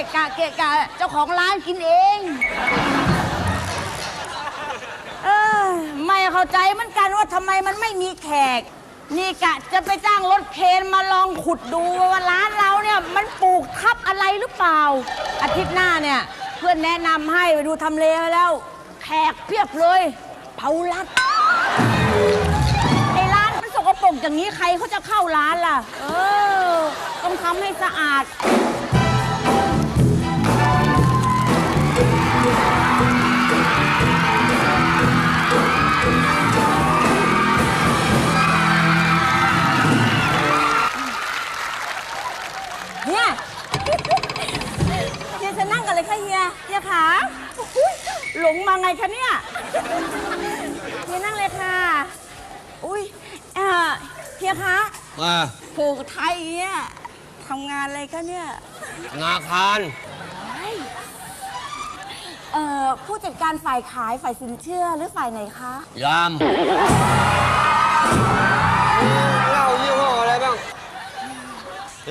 ะกะเกะกะเจ้าของร้านกินเอง เออไม่เข้าใจเหมือนกันว่าทำไมมันไม่มีแขก นี่กะจะไปจ้างรถเคนมาลองขุดดูว่าร้านเราเนี่ยมันปลูกทับอะไรหรือเปล่า อาทิตย์หน้าเนี่ยเพื่อนแนะนำให้ไปดูทำเลให้แล้ว แขกเพียบเลยเผารัดไอ้ร้านมันสกปรกอย่างนี้ใครเขาจะเข้าร้านล่ะ เออ ต้องทำให้สะอาด เลยค่ะเฮีย เฮียขาอุ๊ยหลงมาไงคะเนี่ยเฮียนั่งเลยค่ะ อุ้ยเอ่อเฮียคะมาผูกไทยเนี่ยทำงานอะไรคะเนี่ยธนาคารเอ่อผู้จัดการฝ่ายขายฝ่ายสินเชื่อหรือฝ่ายไหนคะ ยามเหล้ายี่ห้ออะไรบ้าง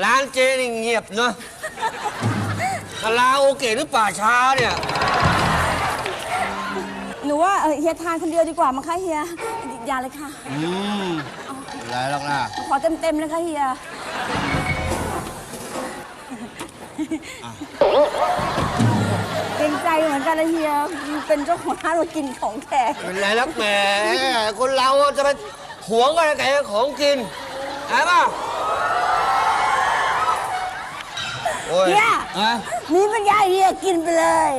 ร้านเจนี่เงียบเนอะคาราโอเกะหรือป่าช้าเนี่ย หนูว่าเอ่อเฮียทานคนเดียวดีกว่ามั้งคะเฮียอย่าเลยค่ะ อืมอะไรหรอกนะขอเต็มๆเลยค่ะเฮีย เกรงใจเหมือนกันนะเฮีย เป็นเจ้าของร้านมากินของแขกเป็นไรลักแหมคนเราจะไปหวงอะไรแต่ของกินใช่ป่ะโอ้ยเฮียฮะ มีปัญญาเฮียกินไปเลย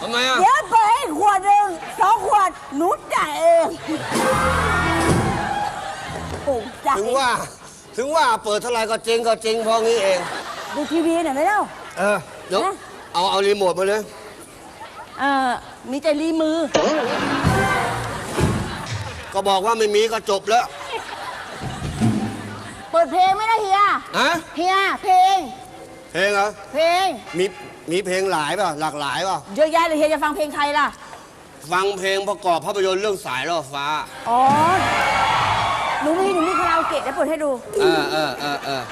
ทำไมอะ เดี๋ยวเปิดให้ขวดหนึ่งสองขวดหนูจ่ายเองปลูกใจถึงว่า ถึงว่าเปิดเท่าไหร่ก็จริงก็จริงพองี้เอง ดูทีวีหน่อยไหมเล่า เออเดี๋ยวนะ เอาเอารีโมทมาเลย เอ่อ มีแต่รีมือ ก็บอกว่าไม่มีก็จบแล้ว เปิดเพลงไหม่ได้เฮีย ฮะ เฮียเพลง เพลงเหรอ เพลง มีมีเพลงหลายป่ะหลากหลายป่ะ เยอะแยะเลยเฮียจะฟังเพลงใครล่ะ ฟังเพลงประกอบภาพยนตร์เรื่องสายล่อฟ้า อ๋อ หนูมีหนูมีคาราโอเกะเดี๋ยวเปิดให้ดูเออเออเออเออ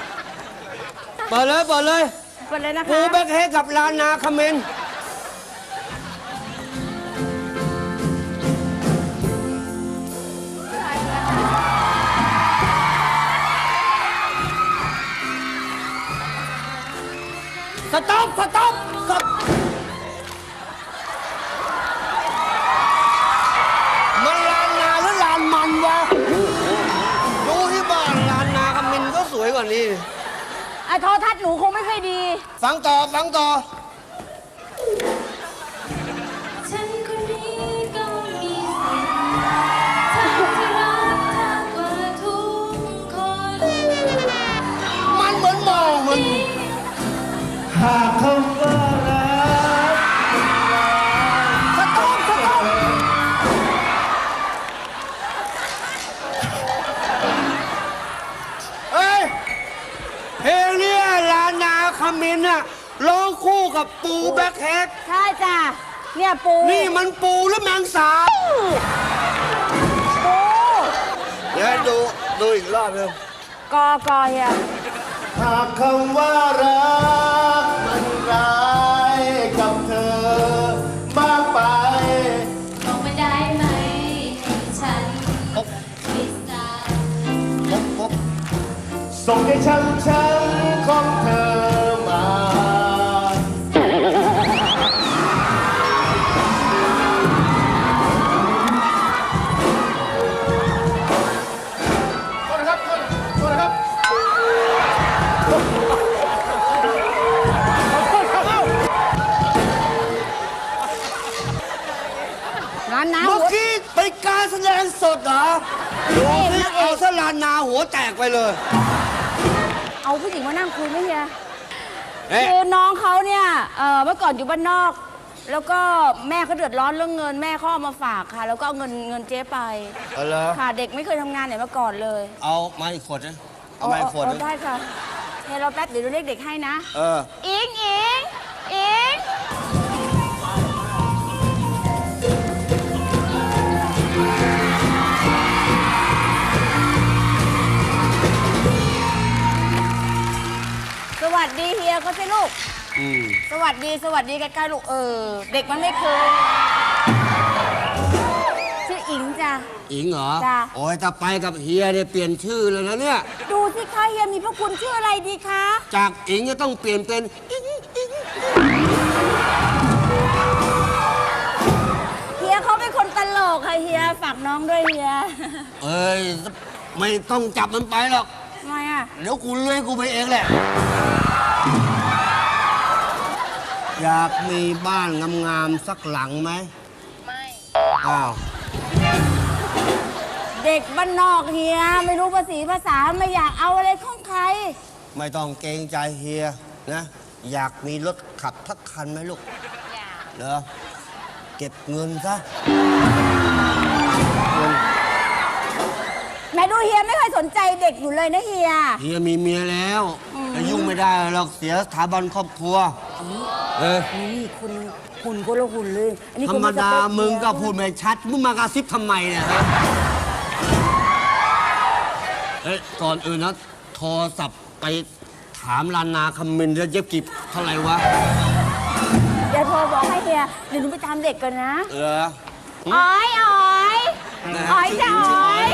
เปิดเลยเปิดเลยเปิดเลยนะปูคะแบ็คเฮดกับลานาคาเมน ฟังต่อฟังต่อ ฉันคนนี้ก็มีสิทธิ์ฉันที่รักเธอกว่าทุกคนมันเหมือนมองมันหากคำว่า กับปูแบ็คเฮดใช่จ้ะเนี่ยปูนี่มันปูหรือแมงสาบปูเดี๋ยวให้ดูดูอีกรอบหนึงกอกอเฮียหากคำว่ารักมันร้ายกับเธอ มากไปบอกมาได้ไหมให้ฉันไม่ทราบปุ๊บปุ๊บส่งให้ช้ำช้ำ หัวแตกไปเลย เอาผู้หญิงมานั่งคุยไหมเฮียเอ๊ะ คือน้องเขาเนี่ยเอ่อเมื่อก่อนอยู่บ้านนอก แล้วก็แม่เขาเดือดร้อนเรื่องเงินแม่เขาเอามาฝากค่ะ แล้วก็เอาเงินเงินเจ๊ไปเอาเหรอค่ะเด็กไม่เคยทำงานไหนมาก่อนเลยเอามาอีกขวดนะเอามาอีกขวดเอนะได้ค่ะเฮียเราแป๊บเดี๋ยวเราเรียกเด็กให้นะ เอออิงอิง อืมสวัสดีสวัสดีใกล้ๆลูกเออ เด็กมันไม่เคยชื่ออิงจ้ะ อิงเหรอ จ้ะ โอ้ยถ้าไปกับเฮียเนี่ยเปลี่ยนชื่อเลยนะเนี่ย ดูสิคะเฮียมีพระคุณชื่ออะไรดีคะ จากอิงจะต้องเปลี่ยนเป็นอิงอิงเฮียเขาเป็นคนตลกค่ะเฮียฝากน้องด้วยเฮียเอ้ยไม่ต้องจับมันไปหรอกทำไมอะ เดี๋ยวกูเลื้อยกูไปเองแหละ อยากมีบ้านงามๆสักหลังไหมไม่ อ้าวเด็กบ้านนอกเฮีย ไม่รู้ภาษีภาษาไม่อยากเอาอะไรของใคร ไม่ต้องเกรงใจเฮียนะ อยากมีรถขับทักคันไหมลูกอยาก เหรอเก็บเงินซะแม่ดูเฮียไม่เคยสนใจเด็กอยู่เลยนะเฮีย เฮียมีเมียแล้วจะยุ่งไม่ได้หรอกเสียสถาบันครอบครัว เออนี่คุณหุ่นก็ละหุ่นเลย อันนี้ธรคุณรมดาสเปคมึงก็เฮียพูดไม่ชัด มึงมากระซิบทำไมเนี่ยฮะเอ้ยก่อนอื่นนะโทรศัพท์ไปถามลานาคำมินแล้วเย็บกิบเท่าไหร่วะ เดี๋ยวโทรบอกให้เฮียเดี๋ยวหนูไปตามเด็กก่อนนะ เออ อ๋อยอ๋อยอ๋อยจ้ะอ๋อย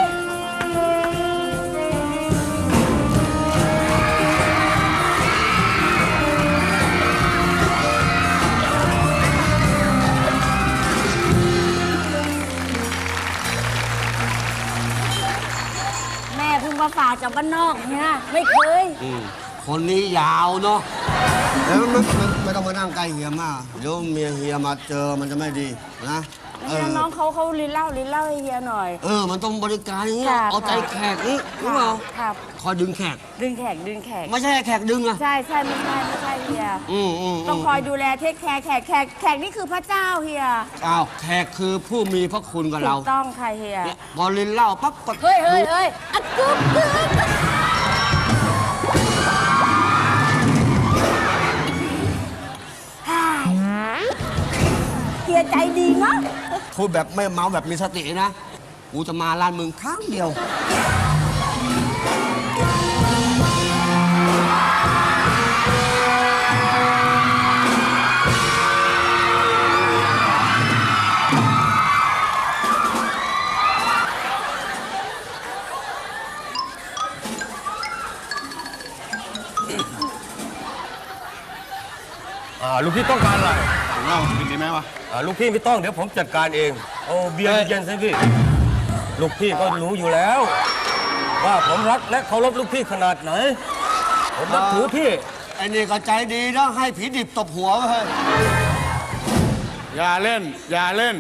ม่เพิ่งมาฝากจากบ้านนอกเนี่ยไม่เคย อืมคนนี้ยาวเนาะแล้วไม่ไม่ไม่ต้องมานั่งใกล้เฮียมากเดี๋ยวเมียเฮียมาเจอมันจะไม่ดีนะ เอเนี่ยอน้องเขาเขาลิ้นเหล่าลิ้นเหล่าให้เฮียหน่อย เออ มันต้องบริการอย่างนี้ค่ะเอาใจแขกนี่รู้เปล่าครับ คอยดึงแขก ดึงแขกดึงแขก ไม่ใช่แขกดึงอะใช่ใช่ไม่ใช่ไม่ใช่เฮีย อืมอืมต้องคอยดูแลเทคแคร์แขกแขกแขกนี่คือพระเจ้าเฮียอ้าวแขกคือผู้มีพระคุณกับถูเรากต้องค่ะเฮีย เนี่ยพอลินเหล่าปั๊บก็เฮ้ยเฮ้ยเฮ้ยอะกึ๊บกึ๊บเฮียใจดีเนาะ พูดแบบไม่เมาแบบมีสตินะ กูจะมาร้านมึงครั้งเดียว ลูกพี่ไม่ต้องเดี๋ยวผมจัดการเอง เอาเบียร์เย็นๆสิพี่ ลูกพี่ก็รู้อยู่แล้ว ว่าผมรักและเคารพลูกพี่ขนาดไหน ผมนับถือพี่ ไอ้นี่ก็ใจดีนะให้ผีดิบตบหัวไว้เฮ้ยอย่าเล่น อย่าเล่น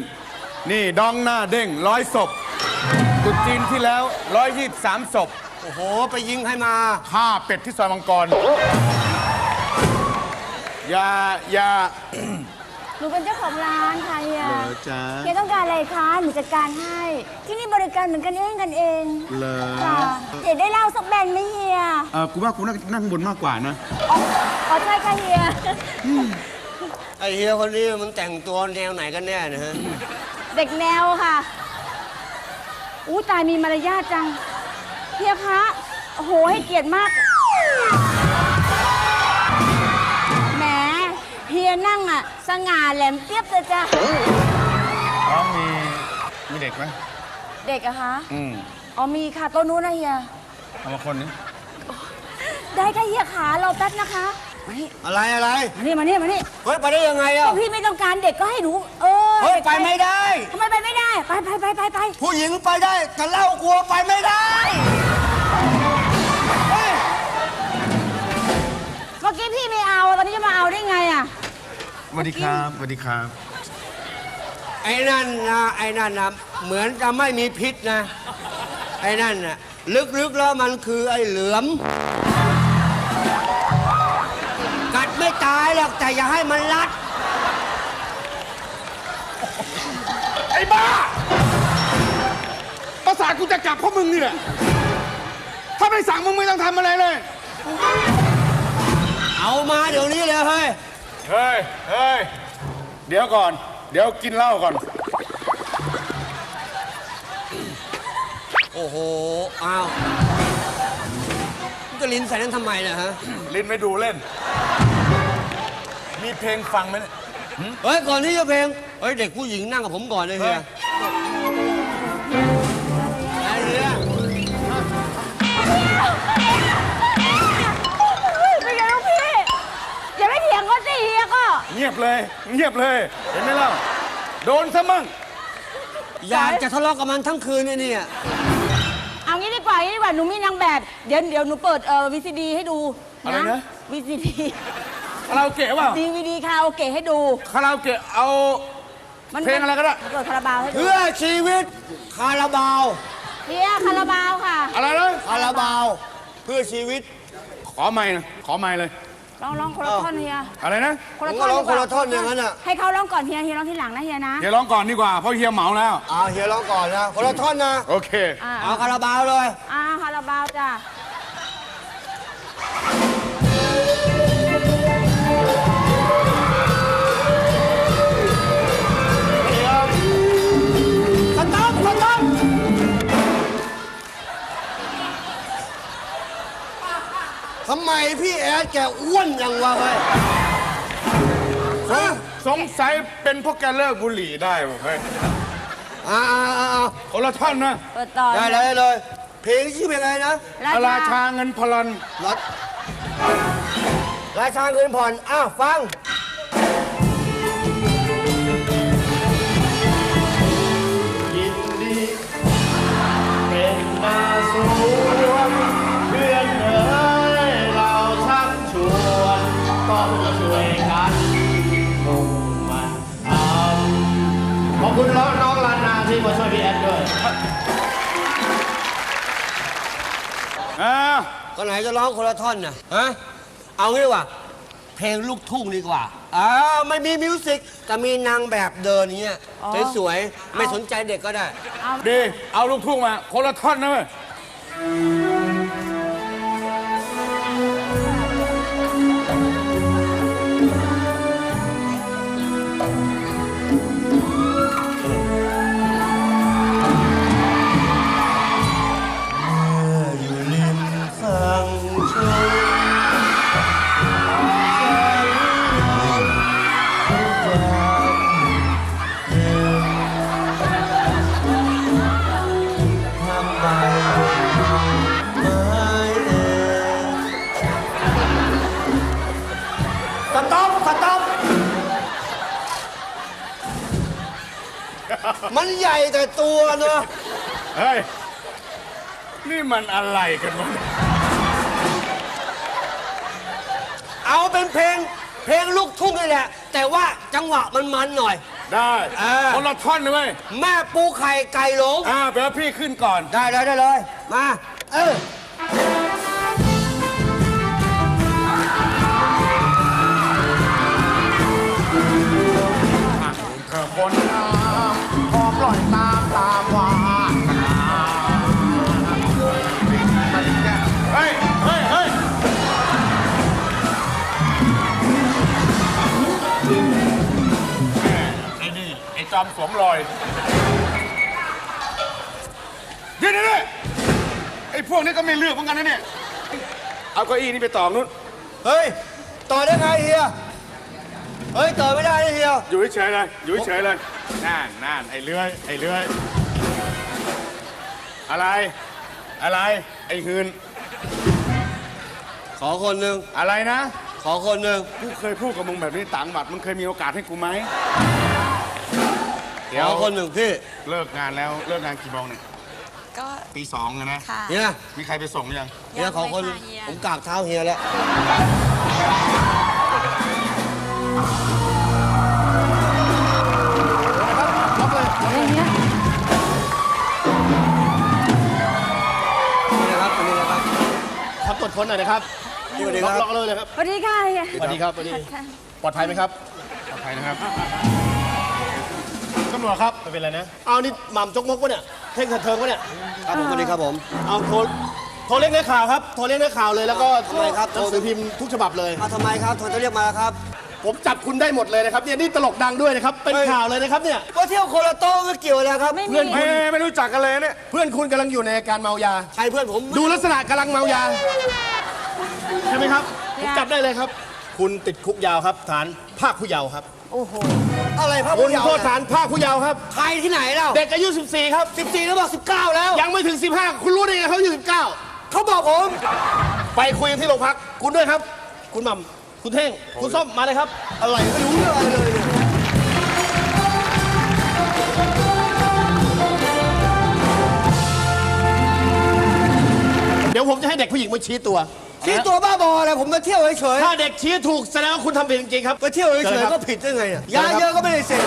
นี่ดองหน้าเด้งร้อยศพตรุษจีนที่แล้วร้อยยี่สามศพโอ้โห ไปยิงให้มาฆ่าเป็ดที่ซอยมังกร อย่า อย่าห นูเป็นเจ้าของร้านค่ะเฮียเหรอจ๊ะเฮียต้องการอะไรคะหนูจัดการให้ ที่นี่บริการเหมือนกันเองกันเองเหรอค่ะเดี๋ยวได้เล่าสักแบนไหมเฮียเออกูว่ากูนั่งนั่งบนมากกว่านะอ๋อขอใช่ค่ะเฮียไอ้เฮียคนนี้มันแต่งตัวแนวไหนกันแน่นะฮะเด็กแนวค่ะอู้ตายมีมารยาทจังเฮียคะโอ้โหให้เกียรติมาก เฮียนั่งอะ สง่าแหลมเปียบเลยจ้ะ น้องมีมีเด็กไหมเด็กอะคะอืมอ๋อมีค่ะตัวนู้นนะเฮีย เอามาคนนี้ได้ค่ะเฮียขาเราแป๊บนะคะมานี่อะไรอะไรมานี่มานี่มานี่เฮ้ยไปได้ยังไงอะก็พี่ไม่ต้องการเด็กก็ให้หนู เออเฮ้ยไปไม่ได้ ทำไมไปไม่ได้ ไปไปไปไปไปผู้หญิงไปได้แต่เหล่ากลัวไปไม่ได้ สวัสดีครับสวัสดีครับ ไอ้นั่นนะไอ้นั่นนะเหมือนจะไม่มีพิษนะ ไอ้นั่นน่ะลึกๆแล้วมันคือไอ้เหลือม กัดไม่ตายหรอกแต่อย่าให้มันรัด ไอ้บ้าประสาทกูจะกลับเพราะมึงนี่แหละถ้าไม่สั่งมึงไม่ต้องทำอะไรเลย เอามาเดี๋ยวนี้เลยเฮ้ย เฮ้ย เฮ้ย เดี๋ยวก่อน เดี๋ยวกินเหล้าก่อน โอ้โห อ้าวมึงจะลิ้นใส่นั้นทำไมเนะฮะ ลิ้นไม่ดูเล่น มีเพลงฟังไหมเนี่ย เฮ้ย ก่อนที่จะเพลง เฮ้ย เด็กผู้หญิงนั่งกับผมก่อนเลยเฮีย งียบเลย เงียบเลย เห็นไหมเล่าโดนซะมั่งอยากจะทะเลาะกับมันทั้งคืนเนี่ยเนี่ย เอางี้ดีกว่างี้ดีกว่าหนูมีนางแบบ เดี๋ยวเดี๋ยวหนูเปิดเอ่อวีซีดีให้ดูอะไรนะ วีซีดีคาราโอเกะเปล่าดีวีดีคาราโอเกะให้ดูคาราโอเกะเอาเพลงอะไรก็ได้เปิดคาราบาวให้ดูเพื่อชีวิตคาราบาวเฮียคาราบาวค่ะ อะไรนะคาราบาว เพื่อชีวิต ขอไม่นะขอไม่เลย ลองลองคนละท่อนเฮียอะไรนะคนละผมท่ก็อนร้องดีกว่าคนละท่อนอย่างนั้นน่ะ ให้เขาร้องก่อนเฮียเฮียร้องทีหลังนะเฮียนะเฮียร้องก่อนดีกว่าเพราะเฮียเหมาแล้ว อ่าเฮียร้องก่อนนะคนละท่อนนะ โอเค อ่าเอาคาราบาวเลย อ่าคาราบาวจ้ะ พี่แอดแกอ้วนยังวะเฮ้ยฮะสงสัยเป็นเพราะแกเลิกบุหรี่ได้ว่ะเฮ้ยอ่าอ่าอ่าอ่าคนละท่อนนะเปิดต่อได้เลยได้เลย เพลงชื่อเพลงอะไรนะราชาเงินพลันรัดราชาเงินผ่อน อ้าว ฟัง มาช่วยพี่แอดด้วยอ่าก็ไหนจะร้องคนละท่อนน่ะฮะเอางี้ดีกว่า เพลงลูกทุ่งดีกว่าอ่าไม่มีมิวสิกแต่มีนางแบบเดินอย่างเงี้ยสวยๆไม่สนใจเด็กก็ได้ ดี เอาลูกทุ่งมา คนละท่อนนะเว้ยอยู่ เฮ้ย นี่มันอะไรกันวะเอาเป็นเพลง เพลงลูกทุ่งนี่แหละ แต่ว่าจังหวะมันมันหน่อย ได้อ่า คนละท่อนนะเว้ยแม่ปูไข่ไก่หลงอ่าเดี๋ยวพี่ขึ้นก่อน ได้เลยได้เลยมา เออ จอมสวมรอยเดี๋ยวเดี๋ยวเดี๋ยวไอ้พวกนี้ก็ไม่เลือกเหมือนกันนะเนี่ย เอาเก้าอี้นี่ไปต่อนู้น เฮ้ย ต่อได้ไงเฮีย เฮ้ย ต่อไม่ได้นะเฮีย อยู่เฉยๆเลย อยู่เฉยๆเลยนั่นนั่นไอ้เลื้อยไอ้เลื้อยอะไร อะไร ไอ้หืนขอคนหนึ่งอะไรนะ ขอคนหนึ่งกูเคยพูดกับมึงแบบนี้ต่างบัตรมึงเคยมีโอกาสให้กูไหม เดี๋ยขวอคนหนึ่งพี่เลิกงานแล้วเลิกงานกี่โมงเนี่ยก็ตีสองอะนะค่ะเฮียมีใครไปส่งยังเฮียขอคนยังเลยค่ะเฮียผมกราบเท้าเฮียแล้วนี่นะครับอันนี้นะครับขอตรวจค้นหน่อยนะครับนี่สวัสดีล็คอกรับล็อกเลยเลยครับสวัสดีค่ะเฮียสวัสดีครับสวัสดีปลอดภัยไหมครับปลอดภัยนะครับ ตำรวจครับไม่เป็นไรนะเอานี่หม่ำจกมกวะเนี่ยเท่งเถิดเทิงวะเนี่ยครับผมสวัสดีครับผม เอาโทรโทรเรียกนักข่าวครับโทรเรียกนักข่าวเลยแล้วก็ทำไมครับหนังสือพิมพ์ทุกฉบับเลย มาทำไมครับโทรจะเรียกมาครับผมจับคุณได้หมดเลยนะครับเนี่ยนี่ตลกดังด้วยนะครับเป็นเฮ้ยข่าวเลยนะครับเนี่ยว่าเที่ยวโคนละโต๊ะไม่เกี่ยวอะไรครับไม่เพื่มีอนไม่ไม่รู้จักกันเลยเนี่ยเพื่อนคุณกำลังอยู่ในอาการเมายา ใครเพื่อนผมดูลักษณะกำลังเมายาใช่ไหมครับผมจับได้เลยครับ คุณติดคุกยาวครับฐานภาคผู้เยาว์ครับ โอ้โห อะไรพระคุผู้ณเยาว์โทษฐานภาคผู้เยาว์ครับ ใครที่ไหนเล่าเด็กอายุ 14 ครับ 14แล้วบอก19 แล้ว ยังไม่ถึง 15 คุณรู้ได้ไงเขาอายุ19เขาบอกผมไปคุยกันที่โรงพัก คุณด้วยครับ คุณหม่ำคุณเท่ง คุณส้มมาเลยครับ อะไรไม่รู้เรื่องอะไรเลย เนี่ยเดี๋ยวผมจะให้เด็กผู้หญิงมาชี้ตัว ชี้ตัวบ้าบออะไรผมมาเที่ยวเฉยถ้าเด็กชี้ถูกแสดงว่าคุณทำผิดจริงๆครับ ๆมาเที่ยวเชิเฉญยครับๆก็ผิดได้ไงอะเชิญยาครับเยอะก็ไม่ได้เสพ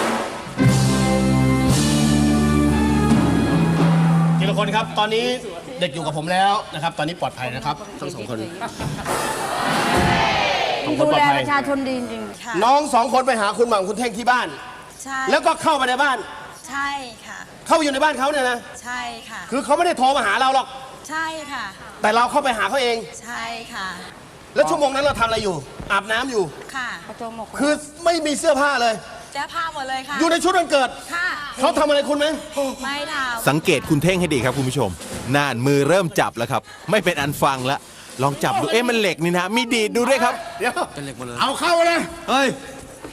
ทีละคนครับ ตอนนี้เด็กอยู่กับผมแล้วนะครับ ตอนนี้ปลอดภัยนะครับทั้งสองคนสองคนดูปลอแลดภัปย ระชาชนดีจริงค่ะน้องสองคนไปหาคุณหม่ำคุณเท่งที่บ้าน ใช่ แล้วก็เข้ามาในบ้าน ใช่ค่ะ เข้าไปอยู่ในบ้านเขาเนี่ยนะใช่ใช่ค่ะ คือเขาไม่ได้โทรมาหาเราหรอก ใช่ค่ะ แต่เราเข้าไปหาเขาเอง ใช่ค่ะ แล้วชั่วโมงนั้นเราทำอะไรอยู่ อาบน้ำอยู่ ค่ะๆประโจมกคือไม่มีเสื้อผ้าเลยแก้ผ้าหมดเลยค่ะอยู่ในชุดวันเกิด ค่ะเขาทำอะไรคุณไหมไม่ทสังเกตคุณเท่งให้ดีครับคุณผู้ชมน่านมือเริ่มจับแล้วครับ ไม่เป็นอันฟังแล้วลองจับดูเอ๊ะมันเหล็กนี่นะ มีดีดดูด้วยครับ เดี๋ยวเอาเข้ามาเลย เฮ้ย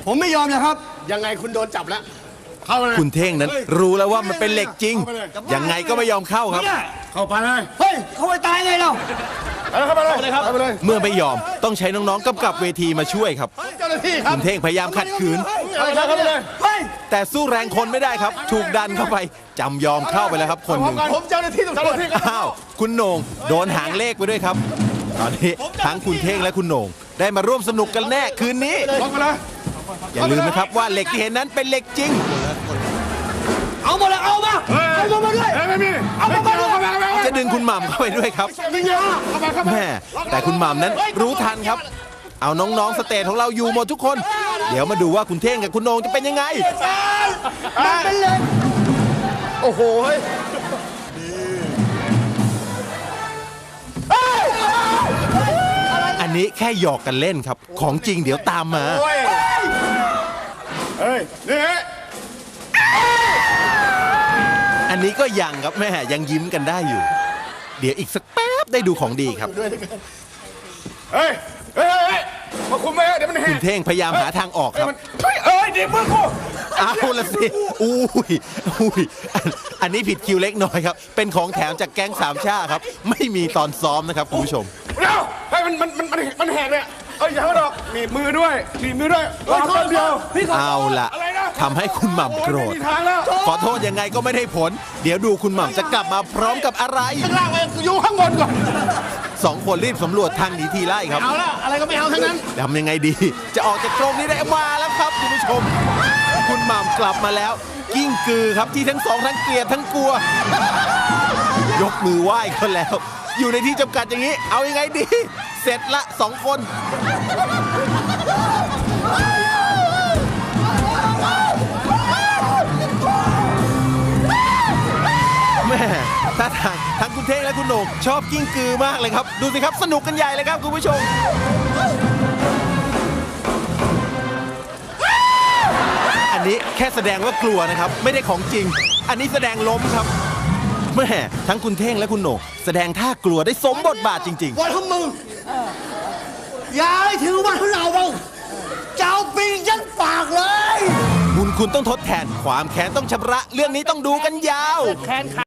ผมไม่ยอมนะครับ ยังไงคุณโดนจับแล้ว เข้ามาเลยคุณเท่งนั้น รู้แล้วว่ามันเป็นเหล็กจริง ยังไงก็ไม่ยอมเข้าครับ เข้าไปเลย เฮ้ย เขาไปตายไงเราเข้ามาเลยเข้ามาเลย เมื่อไม่ยอมต้องใช้น้องๆกำกับเวทีมาช่วยครับเจ้าหน้าที่ครัคุบณเท่งพยายามขัดขืนเข้าไปเลยเข้าไปเลยเฮ้ยแต่สู้แรงคนไม่ได้ครับ ถูกดันเข้าไปจำยอมเข้าไปแล้วครับ คนหนึ่งผมเจ้าหน้าที่ตำรวจอ้าวคุณโหน่งโดนหางเลขไปด้วยครับ ตอนนี้ทั้งคุณเท่งและคุณโหน่งได้มาร่วมสนุกกันแน่คืนนี้ลงมาเลยอย่าลืมนะครับว่าเหล็กที่เห็นนั้นเป็นเหล็กจริง เอาหมดเลยเอามาเอามาด้วยไม่มีเอามาเลยเข้ามาเข้ามาจะดึงคุณหม่ำเข้าไปด้วยครับไม่ยาเข้ามาเข้ามาแม่แต่คุณหม่ำนั้นรู้ทันครับ เอาน้องๆสเตจของเราอยู่หมดทุกคน เดี๋ยวมาดูว่าคุณเท่งกับคุณโหนงจะเป็นยังไงเป็นเลยโอ้โหเฮ้ยอันนี้แค่หยอกกันเล่นครับ ของจริงเดี๋ยวตามมาโอ้ยเฮ้ย นี่ นนี้ก็ยังครับแม่ยังยิ้มกันได้อยู่ เดี๋ยวอีกสักแป๊บได้ดูของดีครับ เฮ้ยเฮ้ยเฮ้ยมาคุมไปเดี๋ยวมันแหคุกณเท่งพยายามหาทางออกครับเฮ้ยเอ้ยเดี๋ยวมือกูเอาละสิ อุ้ย อุ้ยอันอันนี้ผิดคิวเล็กน้อยครับ เป็นของแถมจากแก๊งสามชาครับ ไม่มีตอนซ้อมนะครับคุณผู้ชมเดี๋ยวเฮ้ยมันมันมันมันมันแหกเนี่ยเอ้ยอย่าให้มันออกหนีบมือด้วยหนีบมือด้วยรอแป๊บเดียว เอาละ ทำให้คุณหม่ำโกรโอ้ยธไม่มีทางแล้วขอโทษยังไงก็ไม่ได้ผล เดี๋ยวดูคุณหม่ำจะกลับมาพร้อมกับอะไรข้างล่างไปอยู่ข้างบนก่อนสองคนรีบสำรวจทางหนีทีไล่ครับ เอาละอะไรก็ไม่เอาทั้งนั้นทำยังไงดี จะออกจากกรงนี้ได้มาแล้วครับคุณผู้ชม คุณหม่ำกลับมาแล้ว กิ้งกือครับที่ทั้งสองทั้งเกลียดทั้งกลัว ยกมือไหว้เขาแล้ว อยู่ในที่จำกัดอย่างนี้ เอายังไงดี เสร็จละสองคน ถ้าทางทั้งคุณเท่งและคุณโหน่งชอบกิ้งกือมากเลยครับ ดูสิครับสนุกกันใหญ่เลยครับคุณผู้ชมอันนี้แค่แสดงว่ากลัวนะครับ ไม่ได้ของจริง อันนี้แสดงล้มครับแม่ทั้งคุณเท่งและคุณโหน่งแสดงท่ากลัวได้สมบทบาทจริงวันของมึงอย่าให้ถึงวันของเราบ้างเจ้าปิงยันปากเลยๆบุญคุณต้องทดแทนความแค้นต้องชำระ เรื่องนี้ต้องดูกันยาว